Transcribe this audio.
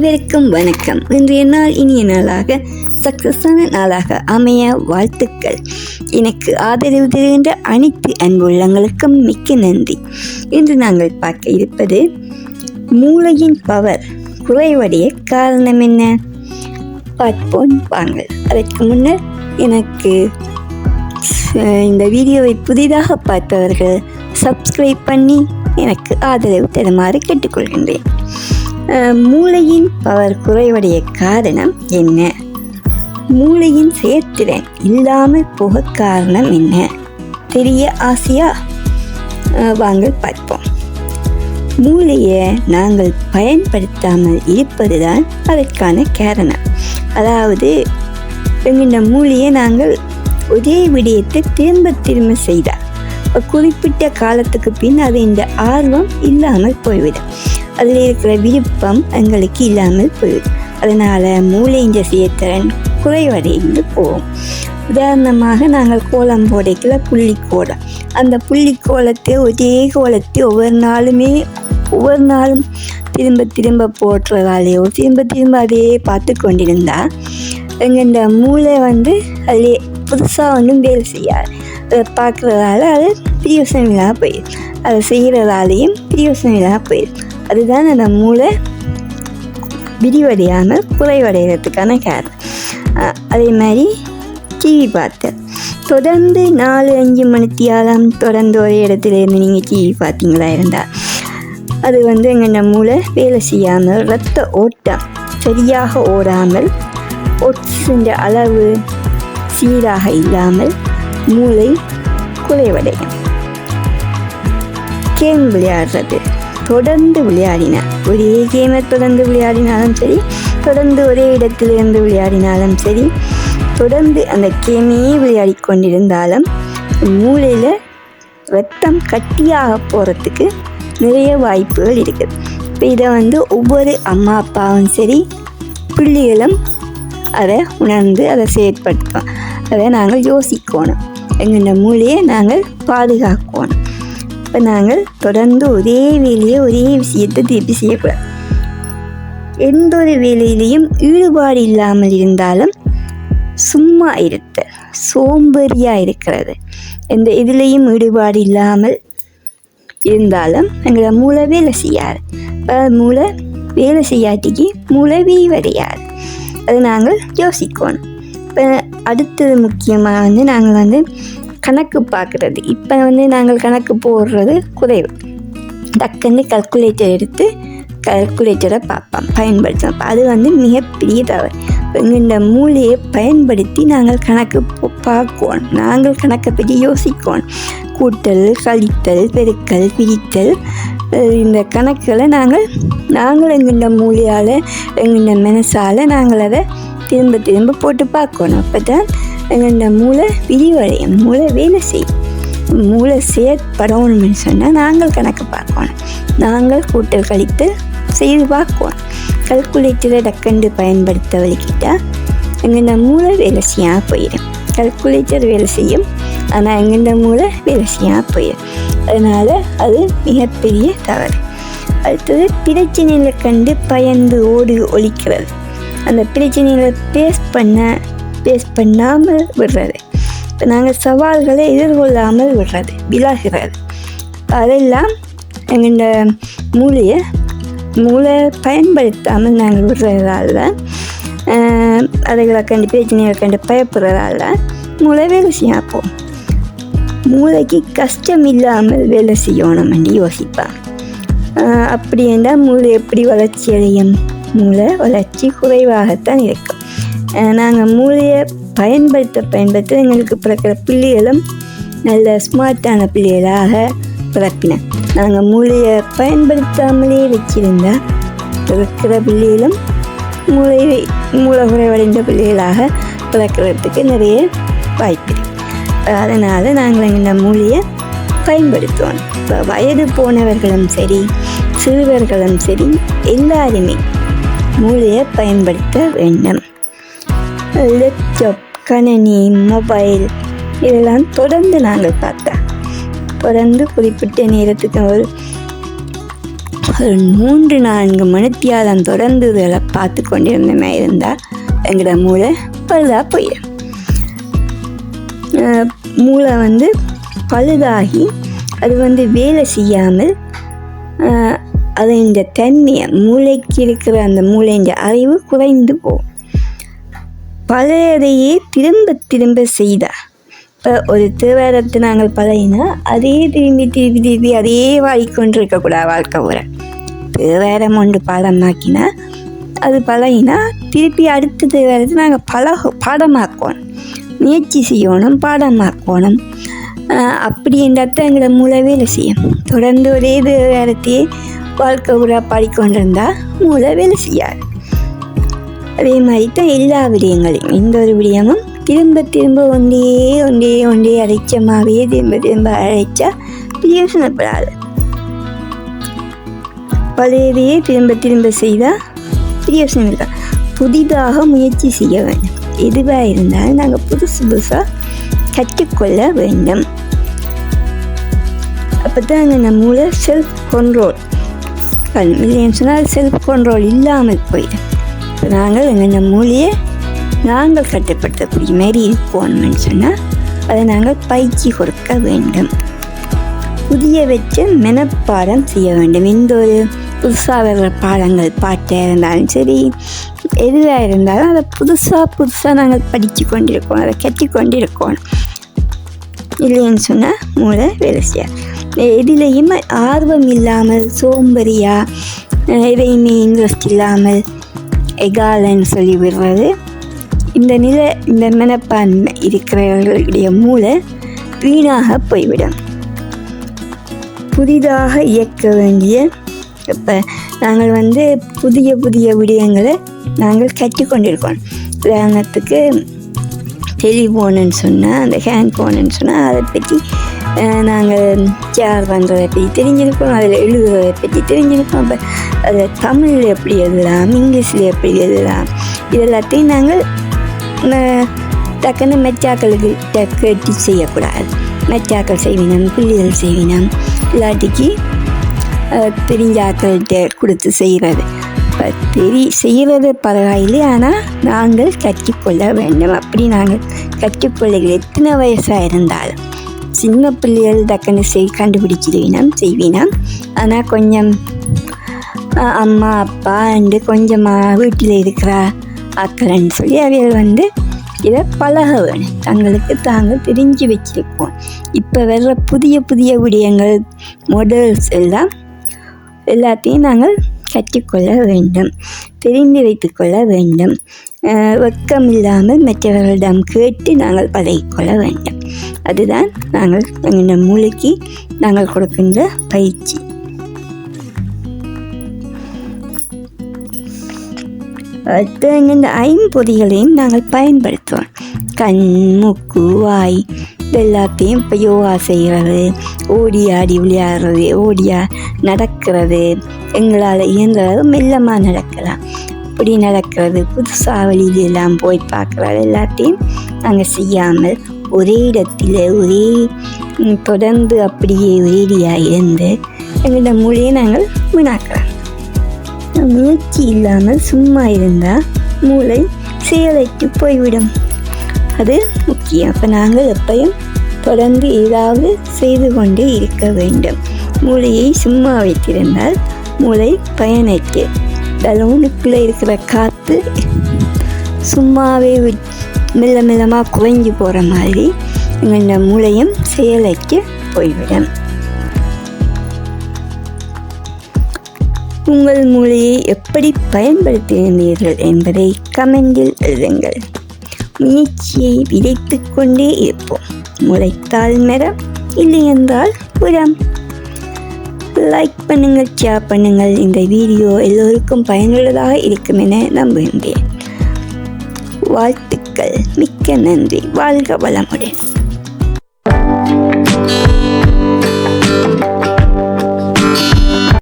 அனைவருக்கும் வணக்கம். இன்றைய நாள் இனிய நாளாக சக்சஸான நாளாக அமைய வாழ்த்துக்கள். எனக்கு ஆதரவு தருகின்ற அனைத்து அன்புள்ளங்களுக்கும் மிக்க நன்றி. இன்று நாங்கள் பார்க்க இருப்பது மூளையின் பவர் குறைவடைய காரணம் என்ன? பார்ப்போம் வாங்கள் அதற்கு முன்னர் எனக்கு இந்த வீடியோவை புதிதாக பார்ப்பவர்கள் சப்ஸ்கிரைப் பண்ணி எனக்கு ஆதரவு தருமாறு கேட்டுக்கொள்கின்றேன். மூளையின் பவர் குறைவடைய காரணம் என்ன? மூளையின் செயற்திறன் இல்லாமல் போக காரணம் என்ன? தெரிய ஆசையா? வாங்க பார்ப்போம். மூளையை நாங்கள் பயன்படுத்தாமல் இருப்பதுதான் அதற்கான காரணம். அதாவது எங்கள் மூளையை நாங்கள் ஒரே விடயத்தை திரும்ப திரும்ப செய்தால் குறிப்பிட்ட காலத்துக்கு பின் அது இந்த ஆர்வம் இல்லாமல் போய்விடும். அதில் இருக்கிற விருப்பம் எங்களுக்கு இல்லாமல் போயிடும். அதனால் மூளையின் செயற்திறன் குறைவடைந்து போகும். உதாரணமாக நாங்கள் கோலம் போடைக்குள்ள புள்ளி கோலம் அந்த புள்ளி கோலத்தை ஒரே கோலத்தை ஒவ்வொரு நாளுமே ஒவ்வொரு நாளும் திரும்ப திரும்ப போட்டுறதாலேயோ திரும்ப திரும்ப அதையே பார்த்து கொண்டிருந்தா எங்கள் இந்த மூளை வந்து அதிலே புதுசாக ஒன்றும் வேலை செய்யாது. அதை பார்க்குறதால அது பிரியோசனம் இல்லாமல் போயிடுது. அதை செய்கிறதாலையும் பிரியோசனம் இல்லாமல் போயிடுது. அதுதான் அந்த மூளை விரிவடையாமல் குறைவடைகிறதுக்கான காரணம். அதே மாதிரி டிவி பார்த்தேன் தொடர்ந்து நாலு அஞ்சு மணித்தியாலம் தொடர்ந்து ஒரே இடத்துல இருந்து நீங்கள் டிவி பார்த்தீங்களா இருந்தால் அது வந்து எங்கள் மூளை வேலை செய்யாமல் ரத்த ஓட்டம் சரியாக ஓடாமல் ஒட்சின் அளவு சீராக இல்லாமல் மூளை குறைவடையும். கேம் விளையாடுறது. தொடர்ந்து விளையாடினா. ஒரே கேமை தொடர்ந்து விளையாடினாலும் சரி தொடர்ந்து ஒரே இடத்திலிருந்து விளையாடினாலும் சரி தொடர்ந்து அந்த கேமையே விளையாடி கொண்டிருந்தாலும் மூளையில் ரத்தம் கட்டியாக போகிறதுக்கு நிறைய வாய்ப்புகள் இருக்குது இப்போ இதை வந்து ஒவ்வொரு அம்மா அப்பாவும் சரி பிள்ளைகளும் அதை உணர்ந்து அதை செயற்படுத்தோம் அதை நாங்கள் யோசிக்கணும். எங்கள் மூளையை நாங்கள் பாதுகாக்கணும். இப்போ நாங்கள் தொடர்ந்து ஒரே வேலையை ஒரே விஷயத்தை திருப்பி செய்யக்கூடாது எந்த ஒரு வேலையிலையும் ஈடுபாடு இல்லாமல் இருந்தாலும் சும்மா இருத்தல் சோம்பேறியாக இருக்கிறது. எந்த இதுலேயும் ஈடுபாடு இல்லாமல் இருந்தாலும் எங்களை மூளை வேலை செய்யாது. இப்போ மூளை வேலை செய்யாட்டிக்கு மூளை வீவடையாது. அது நாங்கள் யோசிக்கணும். இப்போ அடுத்தது முக்கியமாக வந்து நாங்கள் வந்து கணக்கு பார்க்குறது. இப்போ வந்து நாங்கள் கணக்கு போடுறது குறைவு. டக்குன்னு கல்குலேட்டர் எடுத்து கல்குலேட்டரை பார்ப்போம். பயன்படுத்துவோம் அது வந்து மிகப்பெரிய தவறு. இந்த மூளையை பயன்படுத்தி நாங்கள் கணக்கு போ- பார்க்கணும். நாங்கள் கணக்கை பற்றி யோசிக்கணும். கூட்டல் கழித்தல் பெருக்கல் பிரித்தல் இந்த கணக்குகளை நாங்கள் நாங்கள் எங்கள்ட மூலியால் எங்கள்ட மனசால் நாங்கள் அதை திரும்ப திரும்ப போட்டு பார்க்கணும். அப்போ தான் எங்கள்ட மூளை விரிவடையும். மூளை வேலை செய்யும் மூளை செயற்படணும்னு சொன்னால் நாங்கள் கணக்கு பார்க்கணும். நாங்கள் கூட்டல் கழித்து செய்து பார்க்கணும். கல்குலேட்டரை டக்கண்டு பயன்படுத்த வலிக்கிட்டால் எங்கள்ட மூளை வேலை செய்யாமல் போயிடும். கல்குலேட்டர் வேலை செய்யும். ஆனால் எங்கள்ட மூளை வேலை செய்யாமல் போயிடும். அதனால் அது மிகப்பெரிய தவறு. அடுத்தது பிரச்சனையில் கண்டு பயந்து ஓடி ஒழிக்கிறது. அந்த பிரச்சனையில் பேஸ் பண்ண ஃபேஸ் பண்ணாமல் விடுறது. இப்போ நாங்கள் சவால்களை எதிர்கொள்ளாமல் விடுறது விலாகிறது. அதெல்லாம் எங்களோட மூளையை மூளை பயன்படுத்தாமல் நாங்கள் விடுறதால அதுகளை கண்டு பிரச்சனைகளை கண்டு பயப்படுறதால மூளை வேலை செய்யப்போம். மூளைக்கு கஷ்டம் இல்லாமல் வேலை செய்யணும்னு யோசிப்பான் அப்படி என்றால் மூளை எப்படி வளர்ச்சி அடையும்? மூளை வளர்ச்சி குறைவாகத்தான் இருக்கும் நாங்கள் மூளையை பயன்படுத்த பயன்படுத்த எங்களுக்கு பிறக்கிற பிள்ளைகளும் நல்ல ஸ்மார்ட்டான பிள்ளைகளாக பிறப்பின நாங்கள் மூளையை பயன்படுத்தாமலே வச்சிருந்தா பிறக்கிற பிள்ளைகளும் மூளை மூளை குறைவடைந்த பிள்ளைகளாக பிறக்கிறதுக்கு நிறைய வாய்ப்பு. அதனால் நாங்கள் இந்த மூலியை பயன்படுத்துவோம். இப்போ வயது போனவர்களும் சரி சிறுவர்களும் சரி எல்லாருமே மூலியை பயன்படுத்த வேண்டும். லேப்டாப் கணினி மொபைல் இதெல்லாம் தொடர்ந்து நாங்கள் பார்த்தேன் தொடர்ந்து குறிப்பிட்ட நேரத்துக்கு ஒரு ஒரு மூன்று நான்கு மணித்தியாலம் தொடர்ந்து இதெல்லாம் பார்த்து கொண்டிருந்தமே இருந்தால் எங்களோட மூளை பழுதாக போயிடும். மூளை வந்து பழுதாகி அது வந்து வேலை செய்யாமல் அது இந்த தன்மையை மூளைக்கு இருக்கிற அந்த மூளைன்ற அறிவு குறைந்து போகும். பழையதையே திரும்ப திரும்ப செய்தா. இப்போ ஒரு தேவாரத்தை நாங்கள் பழகினா அதே திரும்பி திரும்பி திரும்பி அதே வாடிக்கொண்டு இருக்கக்கூடாது வாழ்க்கை பூரா தேவாரம் ஒன்று பாடமாக்கினா அது பழகினா திருப்பி அடுத்த தேவாரத்தை நாங்கள் பழக பாடமாக்கணும் முயற்சி செய்யணும் பாடமாக்கணும் அப்படி என்றத்தை எங்களை மூளை வேலை செய்யும். தொடர்ந்து ஒரே தேவாரத்தையே வாழ்க்கை பூரா பாடிக்கொண்டிருந்தால் மூளை வேலை செய்யாது. அதே மாதிரி தான் எல்லா விடயங்களையும். எந்த ஒரு விடயமும் திரும்ப திரும்ப ஒன்றே ஒன்றே ஒன்றே அரைச்சமாகவே திரும்ப திரும்ப அரைச்சா பிரயோசனப்படாது. பழையதையே திரும்ப திரும்ப செய்தால் பிரயோசனம் இருக்கா புதிதாக முயற்சி செய்ய வேண்டும். எதுவாக இருந்தாலும் நாங்கள் புதுசு புதுசாக கற்றுக்கொள்ள வேண்டும். அப்போ தான் நம்ம செல்ஃப் கண்ட்ரோல் இல்லைன்னு சொன்னால் செல்ஃப் கண்ட்ரோல் இல்லாமல் போயிடும். நாங்கள் எங்கள் மூலையை நாங்கள் கட்டுப்படுத்தக்கூடிய மாரி இருக்கணும்னு சொன்னால் அதை நாங்கள் பயிற்சி கொடுக்க வேண்டும். புதிய வச்ச மெனப்பாடம் செய்ய வேண்டும். எந்த ஒரு புதுசாக வர்ற பாடங்கள் பாட்டாக இருந்தாலும் சரி எதுவாக இருந்தாலும் அதை புதுசாக புதுசாக நாங்கள் படித்து கொண்டிருக்கோம் அதை கற்றுக்கொண்டிருக்கணும் இல்லைன்னு சொன்னால் மூளை வேலை செய்யாது. எதிலையுமே ஆர்வம் இல்லாமல் சோம்பறியாக எதையுமே இன்ட்ரெஸ்ட் இல்லாமல் எகாலன்னு சொல்லி விடுறது. இந்த நிலை இந்த மனப்பான்மை இருக்கிறவர்களுடைய மூளை வீணாக போய்விடும். புதிதாக இயக்க வேண்டிய இப்போ நாங்கள் வந்து புதிய புதிய விடயங்களை நாங்கள் கற்றுக்கொண்டிருக்கோம். உதாரணத்துக்கு டெலிஃபோனுன்னு சொன்னால் அந்த ஹேண்ட் ஃபோனுன்னு சொன்னால் அதை பற்றி நாங்கள் யார் பண்ணுறதை பற்றி தெரிஞ்சிருக்கோம் அதில் எழுதுறதை பற்றி தெரிஞ்சிருக்கோம். அப்போ அதில் தமிழில் எப்படி எழுதலாம் இங்கிலீஷில் எப்படி எழுதலாம் இது எல்லாத்தையும் நாங்கள் டக்குன்னு மெச்சாக்களுக்கு டக்கட்டி செய்யக்கூடாது. மெச்சாக்கள் செய்வினம் பிள்ளைகள் செய்வினம் இல்லாட்டிக்கு பெரிஞ்சாக்கள்கிட்ட கொடுத்து செய்கிறது. இப்போ தெரி செய்கிறது பரவாயில்லை ஆனால் நாங்கள் கற்றுக்கொள்ள வேண்டும். அப்படி நாங்கள் கற்றுக்கொள்ளுகிற எத்தனை வயசாக இருந்தாலும் சின்ன பிள்ளைகள் டக்குன்னு செய் கண்டுபிடிச்சிடுவினம் செய்வினம் ஆனால் கொஞ்சம் அம்மா அப்பா அண்டு கொஞ்சமாக வீட்டில் இருக்கிற ஆக்கலன்னு சொல்லி அவைகள் வந்து இதை பழக வேணும் தங்களுக்கு தாங்கள் தெரிஞ்சு வச்சுருக்கோம் இப்போ வர்ற புதிய புதிய விடயங்கள் மாடல்ஸ் எல்லாம் எல்லாத்தையும் நாங்கள் கற்றுக்கொள்ள வேண்டும் தெரிந்து வைத்துக்கொள்ள வேண்டும். வெக்கம் இல்லாமல் மற்றவர்களிடம் கேட்டு நாங்கள் பழகிக்கொள்ள வேண்டும். அதுதான் நாங்கள் எங்கள் மூளைக்கு நாங்கள் கொடுக்கின்ற பயிற்சி. அடுத்து இந்த ஐம்பொறிகளையும் நாங்கள் பயன்படுத்துவோம். கண் மூக்கு வாய் எல்லாத்தையும் இப்போ யோகா செய்கிறது ஓடி ஆடி விளையாடுறது ஓடியா நடக்கிறது எங்களால் இயங்குறது மெல்லமாக நடக்கலாம். இப்படி நடக்கிறது புதுசாக எல்லாம் போய் பார்க்குறது எல்லாத்தையும் நாங்கள் செய்யாமல் ஒரே இடத்துல ஒரே தொடர்ந்து அப்படியே ஒரேடியாக இருந்து எங்களோட மொழியை நாங்கள் வீணாக்கலாம். முயற்சி இல்லாமல் சும்மா இருந்தால் மூளை செயலைக்கு போய்விடும். அது முக்கியம். அப்போ நாங்கள் எப்பயும் தொடர்ந்து ஏதாவது செய்து கொண்டே இருக்க வேண்டும். மூளையை சும்மா வைத்திருந்தால் மூளை பயனற்று. பலூனுக்குள்ளே இருக்கிற காற்று சும்மாவே மெல்ல மெல்லமாக குறைஞ்சி போகிற மாதிரி எங்களோட மூளையும் செயலைக்கு போய்விடும். உங்கள் மூளையை எப்படி பயன்படுத்துகிறீர்கள் என்பதை கமெண்டில் எழுதுங்கள். முயற்சியை விதைத்து கொண்டே இருப்போம். முளைத்தால் மரம் இல்லை என்றால் உரம் லைக் பண்ணுங்கள் ஷேர் பண்ணுங்கள். இந்த வீடியோ எல்லோருக்கும் பயனுள்ளதாக இருக்கும் என நம்புகின்றேன். வாழ்த்துக்கள். மிக்க நன்றி. வாழ்க வளமுடன்.